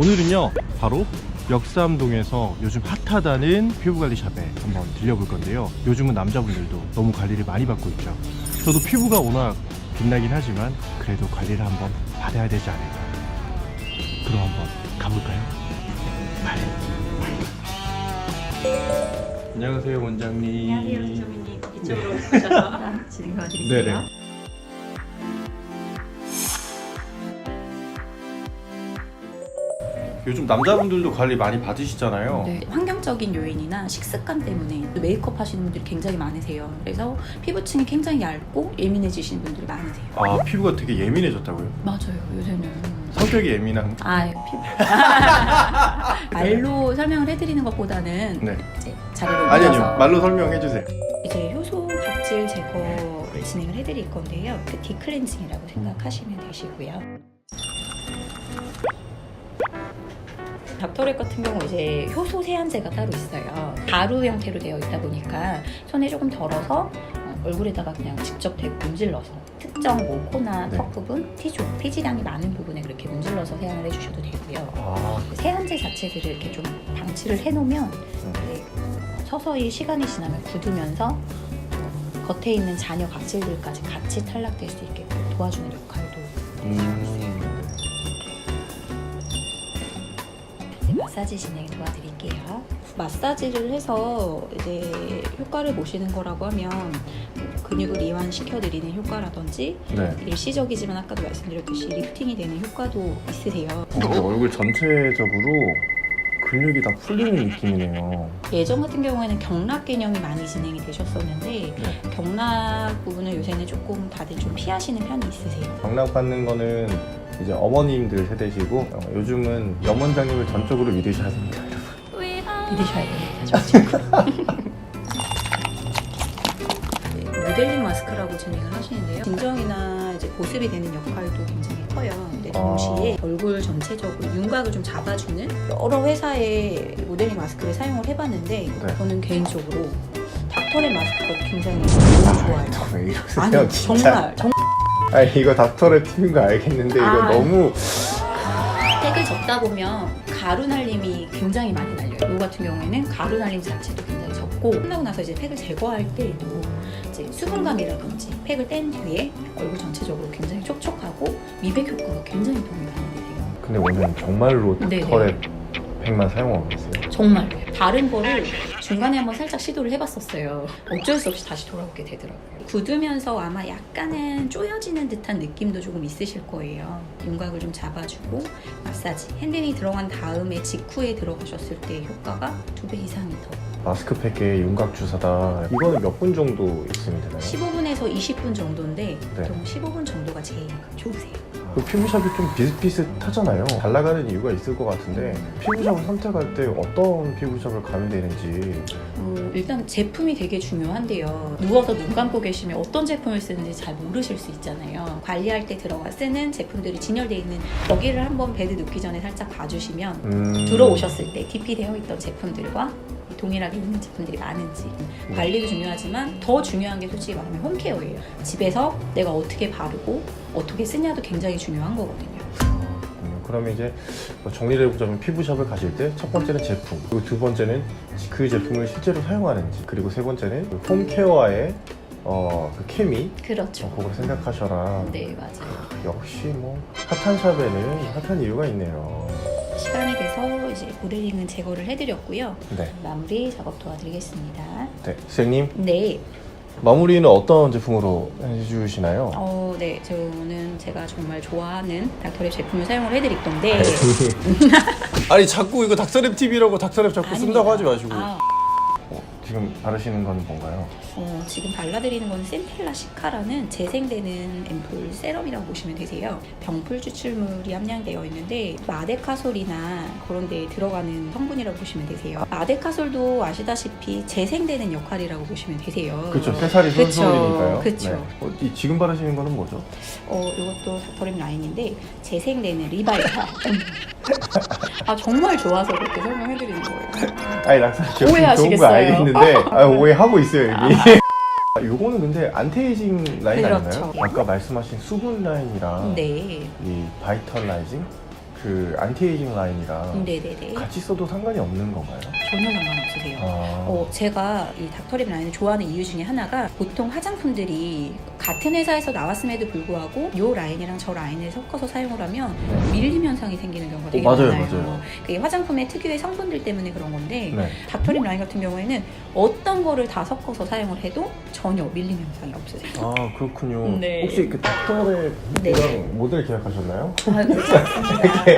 오늘은요 바로 역삼동에서 요즘 핫하다는 피부관리 샵에 한번 들려볼 건데요 요즘은 남자분들도 너무 관리를 많이 받고 있죠 저도 피부가 워낙 빛나긴 하지만 그래도 관리를 한번 받아야 되지 않을까 그럼 한번 가볼까요? 네. 안녕하세요 원장님 안녕하세요, 조민님. 이쪽으로 오셔서 진행 도와드릴게요. 네네. 요즘 남자분들도 관리 많이 받으시잖아요 네, 환경적인 요인이나 식습관 때문에 메이크업 하시는 분들이 굉장히 많으세요. 그래서 피부층이 굉장히 얇고 예민해지시는 분들이 많으세요. 아 피부가 되게 예민해졌다고요? 맞아요, 요새는. 성격이 예민한 아, 피부. 말로 설명을 해드리는 것보다는 네 이제 자료를 아니 아니요 말로 설명해 주세요 이제 효소 각질 제거를 진행을 해드릴 건데요. 그 디클렌징이라고 생각하시면 되시고요. 닥터렉 같은 경우 이제 효소 세안제가 따로 있어요. 가루 형태로 되어 있다 보니까 손에 조금 덜어서 어, 얼굴에다가 그냥 직접 대고 문질러서 특정 뭐 코나 네. 턱 부분, T존, 피지량이 많은 부분에 그렇게 문질러서 세안을 해주셔도 되고요. 아 세안제 자체들을 이렇게 좀 방치를 해놓으면 이제 서서히 시간이 지나면 굳으면서 어, 겉에 있는 잔여 각질들까지 같이 탈락될 수 있게 도와주는 역할도 음, 이제 마사지 진행 도와드릴게요. 마사지를 해서 이제 효과를 보시는 거라고 하면 뭐 근육을 이완시켜드리는 효과라든지 네 일시적이지만 아까도 말씀드렸듯이 리프팅이 되는 효과도 있으세요. 근데 얼굴 전체적으로 근육이 다 풀리는 느낌이네요 예전 같은 경우에는 경락 개념이 많이 진행이 되셨었는데 네. 경락 부분을 요새는 조금 다들 좀 피하시는 편이 있으세요. 경락 받는 거는 이제 어머님들 세대시고 어, 요즘은 염원장님을 전적으로 믿으셔야 됩니다 믿으셔야 됩니다. 네, 모델링 마스크라고 진행을 하시는데요. 진정이나 보습이 되는 역할도 굉장히 커요. 근데 동시에 얼굴 전체적으로 윤곽을 좀 잡아주는 여러 회사의 모델링 마스크를 사용을 해봤는데 네. 저는 개인적으로 닥터렌 마스크가 굉장히 좋아요. 왜 이러세요 아니 정말 정말 아니 이거 닥터의 팁인 거 알겠는데 이거 아. 너무 팩을 접다 보면 가루 날림이 굉장히 많이 날려요. 이 같은 경우에는 가루 날림 자체도 굉장히 적고 끝나고 나서 이제 팩을 제거할 때에도 이제 수분감이라든지 팩을 뗀 뒤에 얼굴 전체적으로 굉장히 촉촉하고 미백 효과가 굉장히 도움이 많이 돼요. 근데 오늘 정말로 네네. 닥터의 팩만 사용하고 있어요 정말 다른 거를 중간에 한번 살짝 시도를 해봤었어요. 어쩔 수 없이 다시 돌아오게 되더라고요. 굳으면서 아마 약간은 쪼여지는 듯한 느낌도 조금 있으실 거예요. 윤곽을 좀 잡아주고 마사지. 핸딩이 들어간 다음에 직후에 들어가셨을 때 효과가 두 배 이상이 더. 마스크팩에 윤곽 주사다 이거는 몇 분 정도 있으면 되나요? 15분에서 20분 정도인데 네. 보통 15분 정도가 제일 좋으세요. 그 피부샵이 좀 비슷비슷하잖아요 잘 나가는 이유가 있을 것 같은데 피부샵을 선택할 때 어떤 피부샵을 가면 되는지 어, 일단 제품이 되게 중요한데요. 누워서 눈 감고 계시면 어떤 제품을 쓰는지 잘 모르실 수 있잖아요. 관리할 때 들어가 쓰는 제품들이 진열되어 있는 거기를 한번 베드 눕기 전에 살짝 봐주시면 음... 들어오셨을 때 DP 되어 있던 제품들과 동일하게 있는 제품들이 많은지 관리도 중요하지만 더 중요한 게 솔직히 말하면 홈케어예요. 집에서 내가 어떻게 바르고 어떻게 쓰냐도 굉장히 중요한 거거든요. 음, 그러면 이제 뭐 정리를 해보자면 피부샵을 가실 때 첫 번째는 제품 그리고 두 번째는 그 제품을 실제로 사용하는지 그리고 세 번째는 그 홈케어와의 어, 그 케미 그렇죠. 어, 그걸 생각하셔라 네 맞아요. 역시 뭐 핫한 샵에는 핫한 이유가 있네요 시간이 이제 모델링은 제거를 해드렸고요. 네, 마무리 작업 도와드리겠습니다. 네. 선생님 네, 마무리는 어떤 제품으로 해주시나요? 어, 네, 저는 제가 정말 좋아하는 닥터랩 제품을 사용을 해드릴 건데. 아니 자꾸 이거 닥터랩 TV라고 닥터랩 자꾸 쓴다고 하지 마시고 아, 어, 지금 바르시는 건 뭔가요? 어, 지금 발라드리는 건 센텔라 시카라는 재생되는 앰플 세럼이라고 보시면 되세요. 병풀 추출물이 함량되어 있는데 마데카솔이나 그런 데에 들어가는 성분이라고 보시면 되세요. 마데카솔도 아시다시피 재생되는 역할이라고 보시면 되세요. 그렇죠 새살이 그쵸, 솔솔이니까요 그쵸. 네. 어, 이 지금 바르시는 거는 뭐죠? 어, 이것도 닥터림 라인인데 재생되는 리바이탈. 아 정말 좋아서 그렇게 설명해드리는 거예요. 아니 낙사 좋은 거 오해하시겠어요. 알겠는데 아, 오해하고 있어요 여기 아, 요거는 근데 안티에이징 라인 그렇죠. 아닌가요? 아까 말씀하신 수분 라인이랑 네. 이 바이털라이징 그 안티에이징 라인이랑 네네네. 같이 써도 상관이 없는 건가요? 전혀 상관없으세요. 아, 어, 제가 이 닥터립 라인을 좋아하는 이유 중에 하나가 보통 화장품들이 같은 회사에서 나왔음에도 불구하고 이 라인이랑 저 라인을 섞어서 사용을 하면 밀림 현상이 생기는 경우가 되게 어, 맞아요, 많아요. 맞아요. 그게 화장품의 특유의 성분들 때문에 그런 건데 네. 닥터립 라인 같은 경우에는 어떤 거를 다 섞어서 사용을 해도 전혀 밀림 현상이 없으세요. 아 그렇군요. 네. 혹시 그 닥터랩이랑 네. 모델 계약하셨나요? 아, 그렇지 않습니다.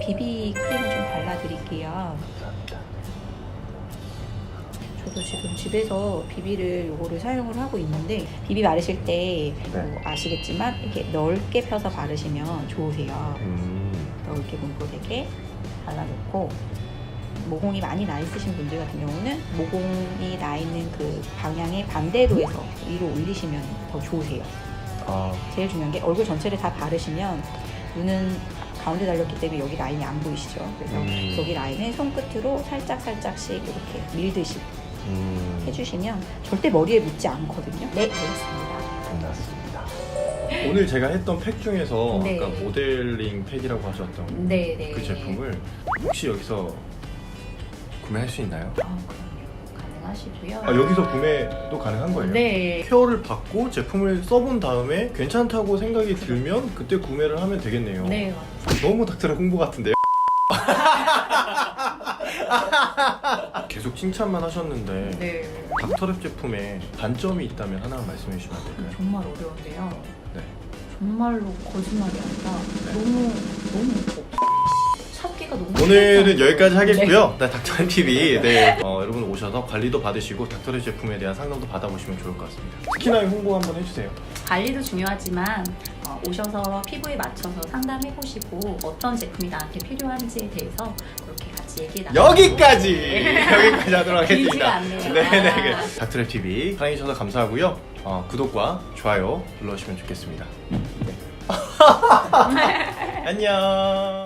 비비 크림을 좀 발라드릴게요. 감사합니다. 저도 지금 집에서 비비를 요거를 사용을 하고 있는데 비비 바르실 때 네. 뭐 아시겠지만 이렇게 넓게 펴서 바르시면 좋으세요. 음, 넓게 분포되게 발라놓고 모공이 많이 나 있으신 분들 같은 경우는 모공이 나 있는 그 방향의 반대로 해서 위로 올리시면 더 좋으세요. 아 제일 중요한 게 얼굴 전체를 다 바르시면 눈은 가운데 달렸기 때문에 여기 라인이 안 보이시죠? 그래서 음. 여기 라인을 손끝으로 살짝 살짝씩 이렇게 밀듯이 음, 해주시면 절대 머리에 묻지 않거든요. 네, 알겠습니다. 끝났습니다. 오늘 제가 했던 팩 중에서 네. 아까 모델링 팩이라고 하셨던 네, 네. 그 제품을 혹시 여기서 구매할 수 있나요? 아. 가능 하시고요. 아, 여기서 구매도 가능한 거예요? 네. 케어를 받고 제품을 써본 다음에 괜찮다고 생각이 들면 그때 구매를 하면 되겠네요. 네, 너무 닥터의 홍보 같은데요? 계속 칭찬만 하셨는데 네. 닥터랩 제품에 단점이 있다면 하나만 말씀해 주시면 안 될까요? 정말 어려운데요. 네. 정말로 거짓말이 아니라 너무 너무 너무 오늘은 힘들잖아요. 여기까지 하겠고요. 네, 닥터랩 TV. 네, 어, 여러분 오셔서 관리도 받으시고 닥터랩 제품에 대한 상담도 받아보시면 좋을 것 같습니다. 스키나이 홍보 한번 해주세요. 관리도 중요하지만 어, 오셔서 피부에 맞춰서 상담해 보시고 어떤 제품이 나한테 필요한지에 대해서 그렇게 같이 얘기해 나누고 여기까지 여기까지 하도록 길지가 하겠습니다. 않네요. 네네. 아. 닥터랩 TV 사랑해주셔서 감사하고요. 어, 구독과 좋아요 눌러주시면 좋겠습니다. 네. 안녕.